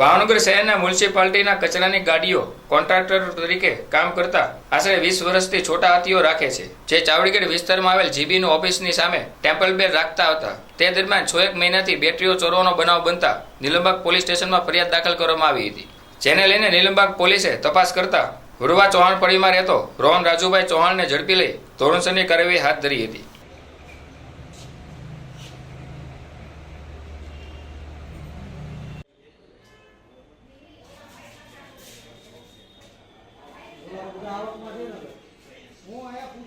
ભાવનગર શહેરના મ્યુનિસિપાલિટીના કચરાની ગાડીઓ કોન્ટ્રાક્ટર તરીકે કામ કરતા આશરે વીસ વર્ષથી છોટા હાથીઓ રાખે છે. જે ચાવડીગઢ વિસ્તારમાં આવેલ જીબીનું ઓફિસની સામે ટેમ્પલ બેર રાખતા હતા. તે દરમિયાન છ એક મહિનાથી બેટરીઓ ચોરવાનો બનાવ બનતા નીલમબાગ પોલીસ સ્ટેશનમાં ફરિયાદ દાખલ કરવામાં આવી હતી. જેને લઈને નીલમબાગ પોલીસે તપાસ કરતા વડવા ચૌહાણ પડીમાં રહેતો રોહન રાજુભાઈ ચૌહાણને ઝડપી લઈ ધોરણસરની કાર્યવાહી હાથ ધરી હતી.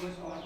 সবার